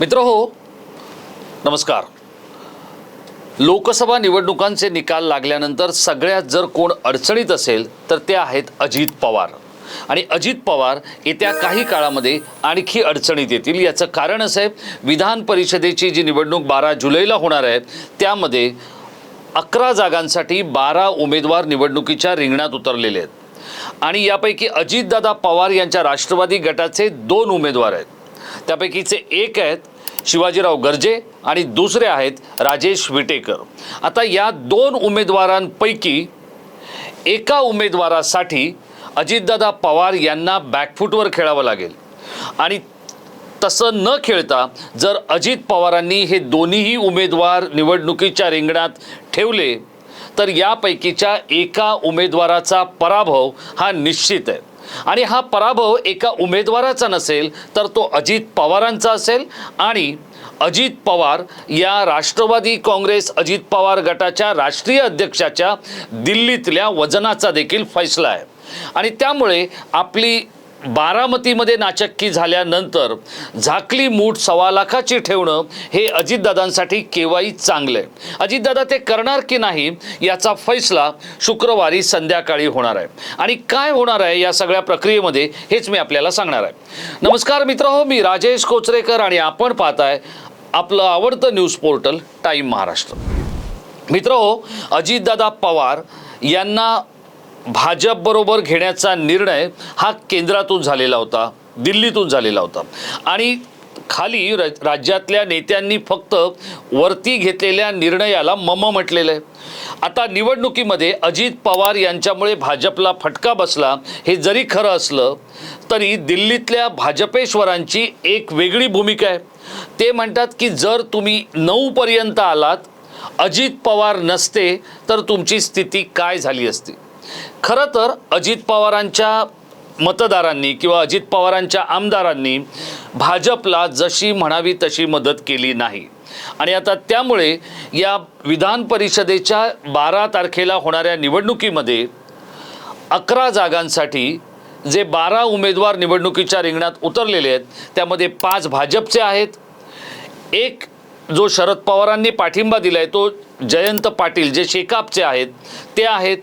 मित्र हो नमस्कार. लोकसभा निवडणुकांचे निकाल लागल्यानंतर सगळ्यात जर कोण अडचणीत असेल तर ते आहेत अजित पवार. आणि अजित पवार येत्या काही काळामध्ये आणखी अडचणीत येतील. याचं कारण असं आहे विधान परिषदेची जी निवडणूक बारा जुलैला होणार आहे त्यामध्ये अकरा जागांसाठी बारा उमेदवार निवडणुकीच्या रिंगणात उतरलेले आहेत. आणि यापैकी अजितदादा पवार यांच्या राष्ट्रवादी गटाचे दोन उमेदवार आहेत. त्यापैकीचे एक आहेत शिवाजीराव गर्जे आणि दुसरे आहेत राजेश विटेकर. आता या दोन उमेदवारांपैकी एका उमेदवारासाठी अजितदादा पवार यांना बॅकफूटवर खेळावं लागेल. आणि तसं न खेळता जर अजित पवारांनी हे दोन्हीही उमेदवार निवडणुकीच्या रिंगणात ठेवले तर यापैकीच्या एका उमेदवाराचा पराभव हा निश्चित आहे. आणि हा पराभव एका उमेदवाराचा नसेल तर तो अजित पवारांचा असेल. आणि अजित पवार या राष्ट्रवादी काँग्रेस अजित पवार गटाच्या राष्ट्रीय अध्यक्षाच्या दिल्लीतल्या वजनाचा देखील फैसला आहे. आणि त्यामुळे आपली बारामतीमध्ये नाचक्की झाल्यानंतर झाकली मूठ सव्वा लाखाची ठेवणं हे अजितदादांसाठी केव्हाही चांगलं आहे अजितदादा ते करणार की नाही याचा फैसला शुक्रवारी संध्याकाळी होणार आहे. आणि काय होणार आहे या सगळ्या प्रक्रियेमध्ये हेच मी आपल्याला सांगणार आहे. नमस्कार मित्र हो मी राजेश कोचरेकर आणि आपण पाहताय आपलं आवडतं न्यूज पोर्टल टाईम महाराष्ट्र. मित्र हो अजितदादा पवार यांना भाजपबरोबर घेण्याचा निर्णय हा केंद्रातून झालेला होता दिल्लीतून झालेला होता. आणि खाली र राज्यातल्या नेत्यांनी फक्त वरती घेतलेल्या निर्णयाला मम म्हटलेलं आहे. आता निवडणुकीमध्ये अजित पवार यांच्यामुळे भाजपला फटका बसला हे जरी खरं असलं तरी दिल्लीतल्या भाजपेश्वरांची एक वेगळी भूमिका आहे. ते म्हणतात की जर तुम्ही नऊपर्यंत आलात अजित पवार नसते तर तुमची स्थिती काय झाली असती? खरं तर अजित पवारांच्या मतदारांनी किंवा अजित पवारांच्या आमदारांनी भाजपला जशी म्हणावी तशी मदत केली नाही. आणि आता त्यामुळे या विधान परिषदेच्या बारा तारखेला होणाऱ्या निवडणुकीमध्ये अकरा जागांसाठी जे बारा उमेदवार निवडणुकीच्या रिंगणात उतरलेले आहेत त्यामध्ये पाच भाजपचे आहेत. एक जो शरद पवारांनी पाठिंबा दिला आहे तो जयंत पाटील जे शेकापचे आहेत ते आहेत.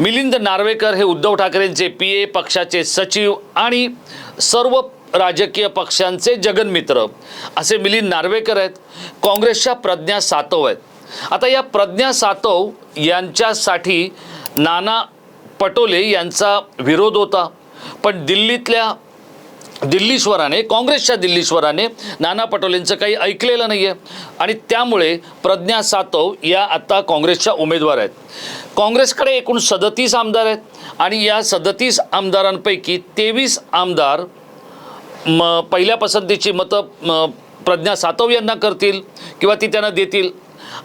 मिलिंद नार्वेकर हे उद्धव ठाकरेंचे पी ए पक्षाचे सचिव आणि सर्व राजकीय पक्षांचे जगनमित्र. असे मिलिंद नार्वेकर आहेत. काँग्रेसच्या प्रज्ञा सातव आहेत. आता या प्रज्ञा सातव यांच्यासाठी नाना पटोले यांचा विरोध होता. पण दिल्लीतल्या दिल्लीश्वराने काँग्रेसच्या दिल्लीश्वराने नाना पटोलेंचं काही ऐकलेलं नाही आहे आणि त्यामुळे प्रज्ञा सातव या आता काँग्रेसच्या उमेदवार आहेत. काँग्रेसकडे एकूण सदतीस आमदार आहेत. आणि या सदतीस आमदारांपैकी तेवीस आमदार म पहिल्या पसंतीची मतं प्रज्ञा सातव यांना करतील किंवा ती त्यांना देतील.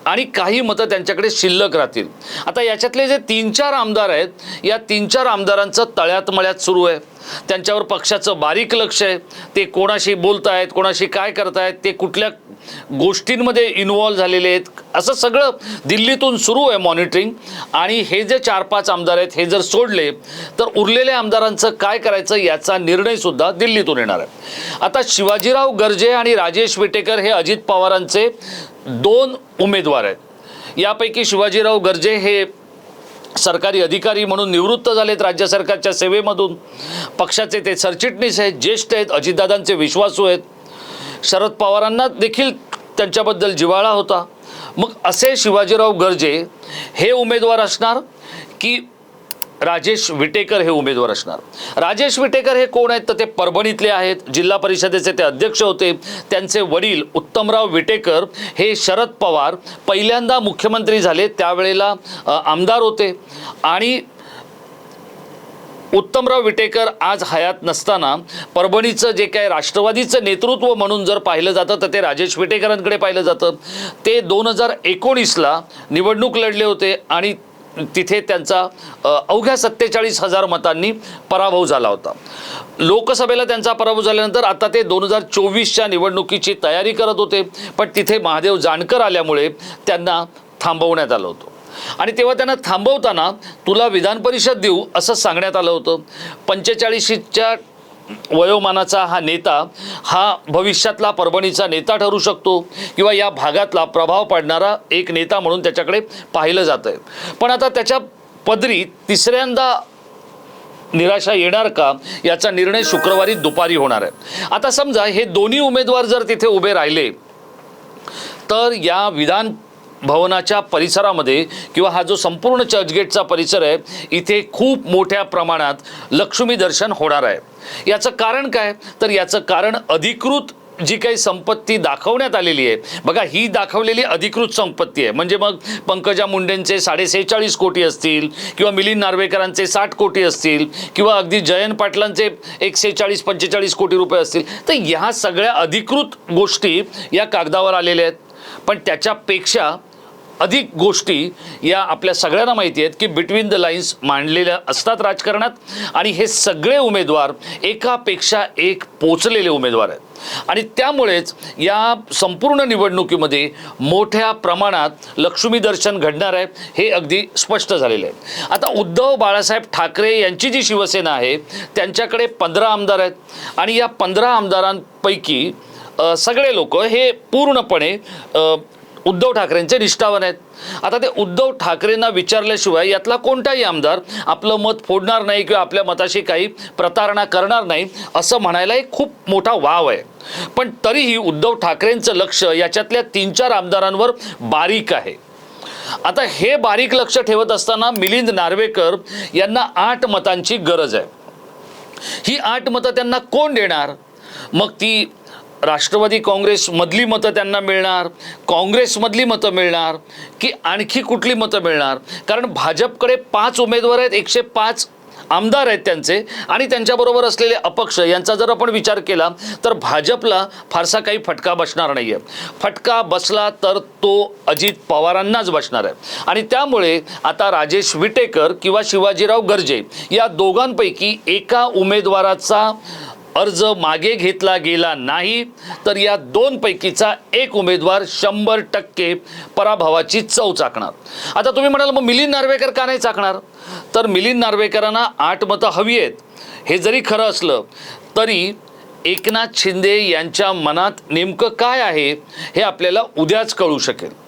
आणि काही मतं त्यांच्याकडे शिल्लक राहतील. आता याच्यातले जे तीन चार आमदार आहेत या तीन चार आमदारांचं तळ्यात मळ्यात सुरू आहे. त्यांच्यावर पक्षाचं बारीक लक्ष आहे. ते कोणाशी बोलत आहेत कोणाशी काय करतायत ते कुठल्या गोष्टींमध्ये इन्वॉल्व्ह झालेले आहेत असं सगळं दिल्लीतून सुरू आहे मॉनिटरिंग आणि हे जे चार पाच आमदार आहेत हे जर सोडले तर उरलेल्या आमदारांचं काय करायचं याचा निर्णयसुद्धा दिल्लीतून येणार आहे. आता शिवाजीराव गर्जे आणि राजेश विटेकर हे अजित पवारांचे दोन उमेदवार आहेत. यापैकी शिवाजीराव गर्जे हे सरकारी अधिकारी म्हणून निवृत्त झालेत राज्य सरकारच्या सेवेमधून. पक्षाचे ते सरचिटणीस आहेत ज्येष्ठ आहेत अजितदादांचे विश्वासू आहेत. शरद पवारांना देखील त्यांच्याबद्दल जिव्हाळा होता. मग असे शिवाजीराव गर्जे हे उमेदवार असणार की राजेश विटेकर हे उमेदवार असणार. राजेश विटेकर हे कोण आहेत? तर ते परभणीतले आहेत. जिल्हा परिषदेचे ते अध्यक्ष होते. त्यांचे वडील उत्तमराव विटेकर हे शरद पवार पहिल्यांदा मुख्यमंत्री झाले. त्यावेळेला आमदार होते. आणि उत्तमराव विटेकर आज हयात नसताना परभणीचं जे काय राष्ट्रवादीचं नेतृत्व म्हणून जर पाहिलं जातं तर ते राजेश विटेकरांकडे पाहिलं जातं. ते दोन हजार एकोणीसला निवडणूक लढले होते आणि तिथे त्यांचा अवघ्या सत्तेचाळीस हजार मतांनी पराभव झाला होता. लोकसभेला त्यांचा पराभव झाल्यानंतर आता ते दोन हजार चोवीसच्या निवडणुकीची तयारी करत होते पण तिथे महादेव जानकर आल्यामुळे त्यांना थांबवण्यात आलं होतं. आणि तेव्हा त्यांना थांबवताना तुला विधान परिषद देऊ असं सांगण्यात आलं होतं. पंचेचाळीशीच्या वयोमानाचा हा नेता हा भविष्यातला परभणीचा नेता ठरू शकतो किंवा या भागातला प्रभाव पाडणारा एक नेता म्हणून त्याच्याकडे पाहिलं जातं आहे पण आता त्याच्या पदरी तिसऱ्यांदा निराशा येणार का याचा निर्णय शुक्रवारी दुपारी होणार आहे. आता समजा हे दोन्ही उमेदवार जर तिथे उभे राहिले तर या विधान भवनाच्या परिसरामध्ये किंवा हा जो संपूर्ण चर्चगेटचा परिसर आहे इथे खूप मोठ्या प्रमाणात लक्ष्मी दर्शन होणार आहे. याचं कारण काय? तर याचं कारण अधिकृत जी काही संपत्ती दाखवण्यात आलेली आहे बघा ही दाखवलेली अधिकृत संपत्ती आहे. म्हणजे मग पंकजा मुंडेंचे साडेसेहेचाळीस कोटी असतील किंवा मिलिंद नार्वेकरांचे साठ कोटी असतील किंवा अगदी जयंत पाटलांचे एक पंचेचाळीस कोटी रुपये असतील. तर ह्या सगळ्या अधिकृत गोष्टी या कागदावर आलेल्या आहेत. पण त्याच्यापेक्षा अधिक गोष्टी या आपल्या सगळ्यांना माहिती आहेत की बिटवीन द लाईन्स मांडलेल्या असतात राजकारणात. आणि हे सगळे उमेदवार एकापेक्षा एक पोचलेले उमेदवार आहेत. आणि त्यामुळेच या संपूर्ण निवडणुकीमध्ये मोठ्या प्रमाणात लक्ष्मी दर्शन घडणार आहे हे अगदी स्पष्ट झालेलं आहे. आता उद्धव बाळासाहेब ठाकरे यांची जी शिवसेना आहे त्यांच्याकडे पंधरा आमदार आहेत. आणि या पंधरा आमदारांपैकी सगळे लोक हे पूर्णपणे उद्धव ठाकरेंचे निष्ठावान आहेत. आता ते उद्धव ठाकरेंना विचारल्याशिवाय यातला कोणताही आमदार आपलं मत फोडणार नाही किंवा आपल्या मताशी काही प्रतारणा करणार नाही असं म्हणायला एक खूप मोठा वाव आहे. पण तरीही उद्धव ठाकरेंचं लक्ष याच्यातल्या तीन चार आमदारांवर बारीक आहे. आता हे बारीक लक्ष ठेवत असताना मिलिंद नार्वेकर यांना आठ मतांची गरज आहे. ही आठ मतं त्यांना कोण देणार? मग ती राष्ट्रवादी काँग्रेसमधली मतं त्यांना मिळणार काँग्रेसमधली मतं मिळणार की आणखी कुठली मतं मिळणार? कारण भाजपकडे पाच उमेदवार आहेत एकशे पाच आमदार आहेत त्यांचे आणि त्यांच्याबरोबर असलेले अपक्ष यांचा जर आपण विचार केला तर भाजपला फारसा काही फटका बसणार नाही आहे फटका बसला तर तो अजित पवारांनाच बसणार आहे. आणि त्यामुळे आता राजेश विटेकर किंवा शिवाजीराव गर्जे या दोघांपैकी एका उमेदवाराचा अर्ज मागे घेतला गेला नाही तर या दोनपैकीचा एक उमेदवार शंभर टक्के पराभवाची चव चाकणार. आता तुम्ही म्हणाल मग मिलिंद नार्वेकर का नाही चाकणार? तर मिलिंद नार्वेकरांना आठ मतं हवी आहेत. हे जरी खरं असलं तरी एकनाथ शिंदे यांच्या मनात नेमकं काय आहे हे आपल्याला उद्याच कळू शकेल.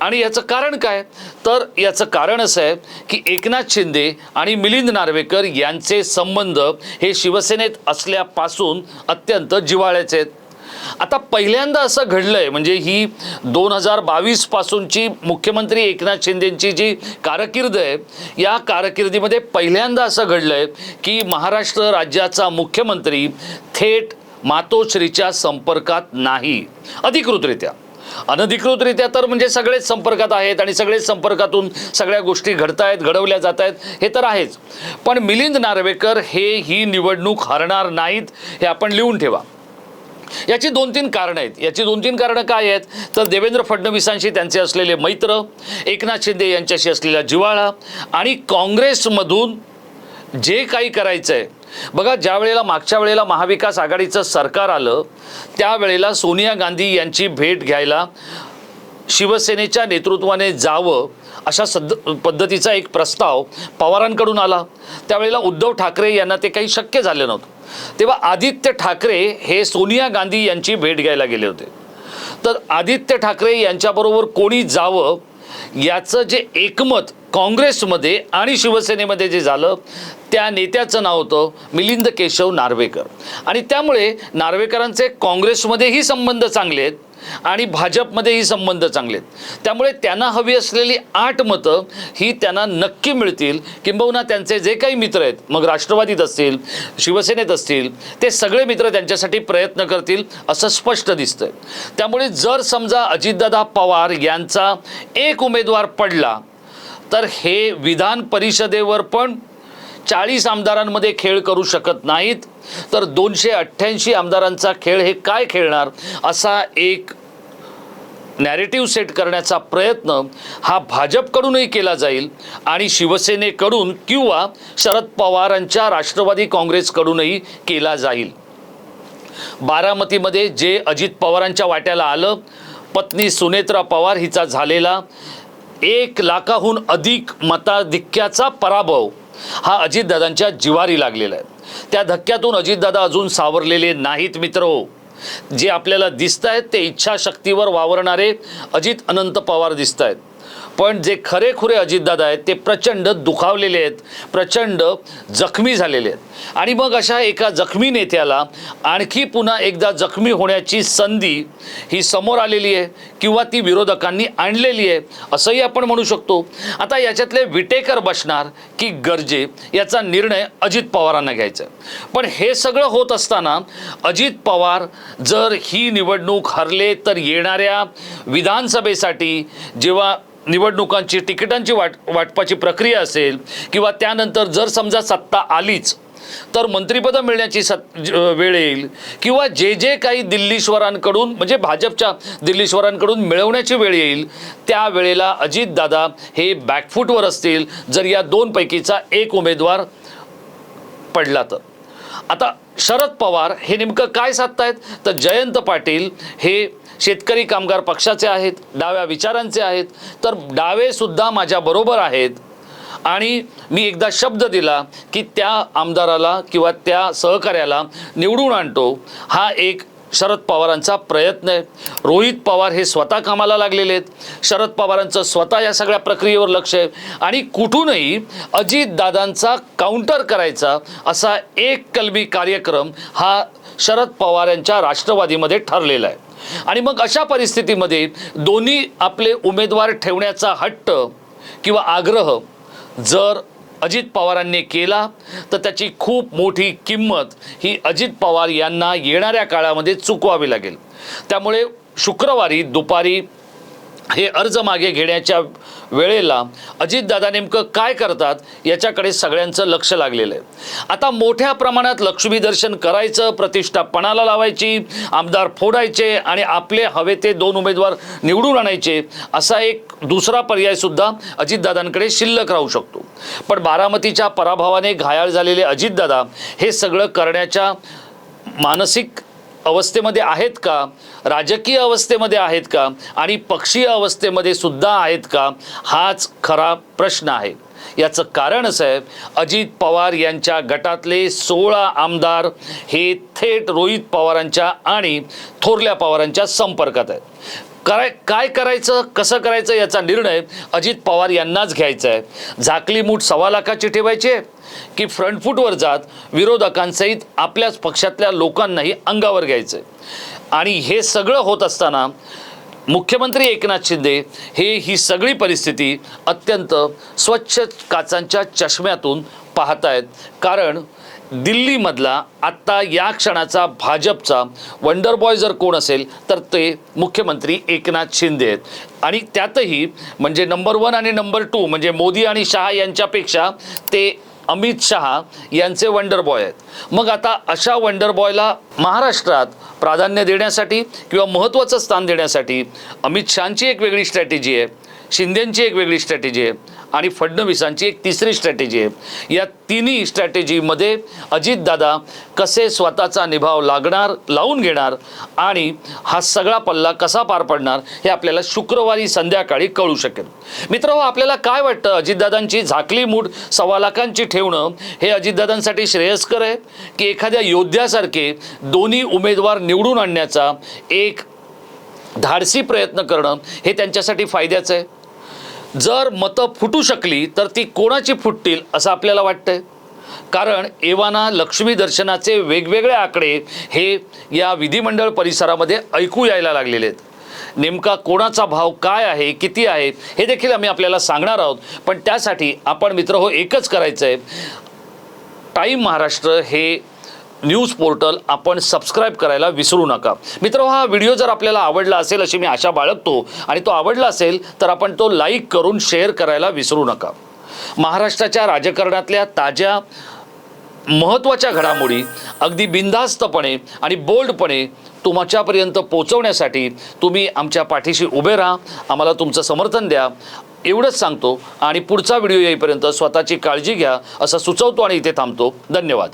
आणि याचं कारण काय? तर याचं कारण असं आहे की एकनाथ शिंदे आणि मिलिंद नार्वेकर यांचे संबंध हे शिवसेनेत असल्यापासून अत्यंत जिव्हाळ्याचे आहेत. आता पहिल्यांदा असं घडलंय म्हणजे ही दोन हजार बावीस पासूनची मुख्यमंत्री एकनाथ शिंदेची जी कारकीर्द आहे या कारकिर्दीमध्ये पहिल्यांदा असं घडलंय की महाराष्ट्र राज्याचा मुख्यमंत्री थेट मातोश्रीच्या संपर्कात नाही. अधिकृतरित्या. अनधिकृतरित्या तर म्हणजे सगळेच संपर्कात आहेत आणि सगळेच संपर्कातून सगळ्या गोष्टी घडतायत घडवल्या जात आहेत हे तर आहेच. पण मिलिंद नार्वेकर हे ही निवडणूक हरणार नाहीत हे आपण लिहून ठेवा. याची दोन तीन कारणं आहेत. याची दोन तीन कारणं काय आहेत? तर देवेंद्र फडणवीसांशी त्यांचे असलेले मैत्र एकनाथ शिंदे यांच्याशी असलेला जिव्हाळा आणि काँग्रेसमधून जे काही करायचं आहे बघा ज्या वेळेला मागच्या वेळेला महाविकास आघाडीचं सरकार आलं त्यावेळेला सोनिया गांधी यांची भेट घ्यायला शिवसेनेच्या नेतृत्वाने जावं अशा सद्द पद्धतीचा एक प्रस्ताव पवारांकडून आला. त्यावेळेला उद्धव ठाकरे यांना ते काही शक्य झालं नव्हतं. तेव्हा आदित्य ठाकरे हे सोनिया गांधी यांची भेट घ्यायला गेले होते. तर आदित्य ठाकरे यांच्याबरोबर कोणी जावं याचं जे एकमत काँग्रेसमध्ये आणि शिवसेनेमध्ये जे झालं त्या नेत्याचं नाव होतं मिलिंद केशव नार्वेकर. आणि त्यामुळे नार्वेकरांचे काँग्रेसमध्येही संबंध चांगले आहेत आणि भाजपमध्येही संबंध चांगले आहेत. त्यामुळे त्यांना हवी असलेली आठ मतं ही त्यांना नक्की मिळतील. किंबहुना त्यांचे जे काही मित्र आहेत मग राष्ट्रवादीत असतील शिवसेनेत असतील ते सगळे मित्र त्यांच्यासाठी प्रयत्न करतील असं स्पष्ट दिसतंय. त्यामुळे जर समजा अजितदादा पवार यांचा एक उमेदवार पडला तर हे विधान परिषदेवर पण चाळीस आमदारांमध्ये खेळ करू शकत नाहीत. तर दोनशे अठ्ठ्याऐंशी आमदारांचा खेळ हे काय खेळणार असा एक नॅरेटिव्ह सेट करण्याचा प्रयत्न हा भाजपकडूनही केला जाईल आणि शिवसेनेकडून किंवा शरद पवारांच्या राष्ट्रवादी काँग्रेसकडूनही केला जाईल. बारामतीमध्ये जे अजित पवारांच्या वाट्याला आलं पत्नी सुनेत्रा पवार हिचा झालेला एक लाखाहून अधिक मताधिक्याचा पराभव हा अजितदादांच्या जिवारी लागलेला आहे. त्या धक्क्यातून अजितदादा अजून सावरलेले नाहीत मित्र. जे आपल्याला दिसत आहेत ते इच्छाशक्तीवर वावरणारे अजित अनंत पवार दिसत आहेत पण जे खरेखुरे अजितदादा आहेत ते प्रचंड दुखावलेले आहेत प्रचंड जखमी झालेले आहेत. आणि मग अशा एका जखमी नेत्याला आणखी पुन्हा एकदा जखमी होण्याची संधी ही समोर आलेली आहे किंवा ती विरोधकांनी आणलेली आहे असंही आपण म्हणू शकतो. आता याच्यातले विटेकर बसणार की गरजे याचा निर्णय अजित पवारांना घ्यायचा पण हे सगळं होत असताना अजित पवार जर ही निवडणूक हरले तर येणाऱ्या विधानसभेसाठी जेव्हा निवडणुकांची तिकिटांची वाट वाटपाची प्रक्रिया असेल किंवा त्यानंतर जर समजा सत्ता आलीच तर मंत्रिपदं मिळण्याची सत ज- वेळ येईल किंवा जे जे काही दिल्लीश्वरांकडून म्हणजे भाजपच्या दिल्लीश्वरांकडून मिळवण्याची वेळ येईल त्या वेळेला अजितदादा हे बॅकफूटवर असतील जर या दोनपैकीचा एक उमेदवार पडला तर. आता शरद पवार हे नेमकं काय साधतायत? तर जयंत पाटील हे शेतकरी कामगार पक्षाचे आहेत डाव्या विचारांचे आहेत तर डावेसुद्धा माझ्याबरोबर माझ्या बरोबर आहेत. आणि मी एकदा शब्द दिला की त्या आमदाराला किंवा त्या सहकार्याला निवडून आणतो हा एक शरद पवारांचा प्रयत्न आहे. रोहित पवार हे स्वतः कामाला लागलेले आहेत. शरद पवारांचं स्वतः या सगळ्या प्रक्रियेवर लक्ष आहे. आणि कुठूनही अजितदादांचा काउंटर करायचा असा एक कलमी कार्यक्रम हा शरद पवार यांच्या राष्ट्रवादीमध्ये ठरलेला आहे. आणि मग अशा परिस्थितीमध्ये दोन्ही आपले उमेदवार ठेवण्याचा हट्ट किंवा आग्रह जर अजित पवारांनी केला तर त्याची खूप मोठी किंमत ही अजित पवार यांना येणाऱ्या काळामध्ये चुकवावी लागेल. त्यामुळे शुक्रवारी दुपारी हे अर्ज मागे घेण्याच्या वेळेला अजितदादा नेमकं काय करतात याच्याकडे सगळ्यांचं लक्ष लागलेलं आहे. आता मोठ्या प्रमाणात लक्ष्मी दर्शन करायचं प्रतिष्ठा पणाला लावायची आमदार फोडायचे आणि आपले हवे ते दोन उमेदवार निवडून आणायचे असा एक दुसरा पर्यायसुद्धा अजितदादांकडे शिल्लक राहू शकतो. पण बारामतीच्या पराभवाने घायाळ झालेले अजितदादा हे सगळं करण्याच्या मानसिक अवस्थेमध्ये आहेत का? राजकीय अवस्थेमध्ये आहेत का? आणि पक्षीय अवस्थेमध्ये सुद्धा आहेत का? हाच खरा प्रश्न आहे. याचं कारण असं आहे अजित पवार यांच्या गटातले सोळा आमदार हे थेट रोहित पवारांच्या आणि थोरल्या पवारांच्या संपर्कात आहेत. कराय काय करायचं कसं करायचं याचा निर्णय अजित पवार यांनाच घ्यायचा आहे. झाकली मूठ सव्वा लाखाची ठेवायची की फ्रंटफूटवर जात विरोधकांसहित आपल्याच पक्षातल्या लोकांनाही अंगावर घ्यायचं आहे. आणि हे सगळं होत असताना मुख्यमंत्री एकनाथ शिंदे हे ही सगळी परिस्थिती अत्यंत स्वच्छ काचांच्या चष्म्यातून पाहत आहेत कारण दिल्लीमधला आत्ता या क्षणाचा भाजपचा वंडर बॉय जर कोण असेल तर ते मुख्यमंत्री एकनाथ शिंदे आहेत. आणि त्यातही म्हणजे नंबर वन आणि नंबर टू म्हणजे मोदी आणि शहा यांच्यापेक्षा ते अमित शहा यांचे वंडर बॉय आहेत. मग आता अशा वंडर बॉयला महाराष्ट्रात प्राधान्य देण्यासाठी किंवा महत्त्वाचं स्थान देण्यासाठी अमित शहाची एक वेगळी स्ट्रॅटेजी आहे. शिंदेंची एक वेगळी स्ट्रॅटेजी आहे आणि फडणवीसांची एक तिसरी स्ट्रॅटेजी आहे. या तिन्ही स्ट्रॅटेजीमध्ये अजितदादा कसे स्वतःचा निभाव लागणार लावून घेणार आणि हा सगळा पल्ला कसा पार पडणार हे आपल्याला शुक्रवारी संध्याकाळी कळू शकेल. मित्र हो, आपल्याला काय वाटतं? अजितदादांची झाकली मूठ सव्वा लाखांची ठेवणं हे अजितदादांसाठी श्रेयस्कर आहे की एखाद्या योद्ध्यासारखे दोन्ही उमेदवार निवडून आणण्याचा एक धाडसी प्रयत्न करणं हे त्यांच्यासाठी फायद्याचं आहे? जर मतं फुटू शकली तर ती कोणाची फुटतील असं आपल्याला वाटतंय? कारण एव्हाना लक्ष्मी दर्शनाचे वेगवेगळे आकडे हे या विधिमंडळ परिसरामध्ये ऐकू यायला लागलेले आहेत. नेमका कोणाचा भाव काय आहे किती आहे हे देखील आम्ही आपल्याला सांगणार आहोत. पण त्यासाठी आपण मित्र हो एकच करायचं आहे टाईम महाराष्ट्र हे न्यूज पोर्टल आपण सबस्क्राईब करायला विसरू नका. मित्र हा व्हिडिओ जर आपल्याला आवडला असेल अशी मी आशा बाळगतो. आणि तो आवडला असेल तर आपण तो लाईक करून शेअर करायला विसरू नका. महाराष्ट्राच्या राजकारणातल्या ताज्या महत्त्वाच्या घडामोडी अगदी बिनधास्तपणे आणि बोल्डपणे तुमच्यापर्यंत पोचवण्यासाठी तुम्ही आमच्या पाठीशी उभे राहा. आम्हाला तुमचं समर्थन द्या. एवढंच सांगतो. आणि पुढचा व्हिडिओ येईपर्यंत स्वतःची काळजी घ्या. असं सुचवतो आणि इथे थांबतो. धन्यवाद.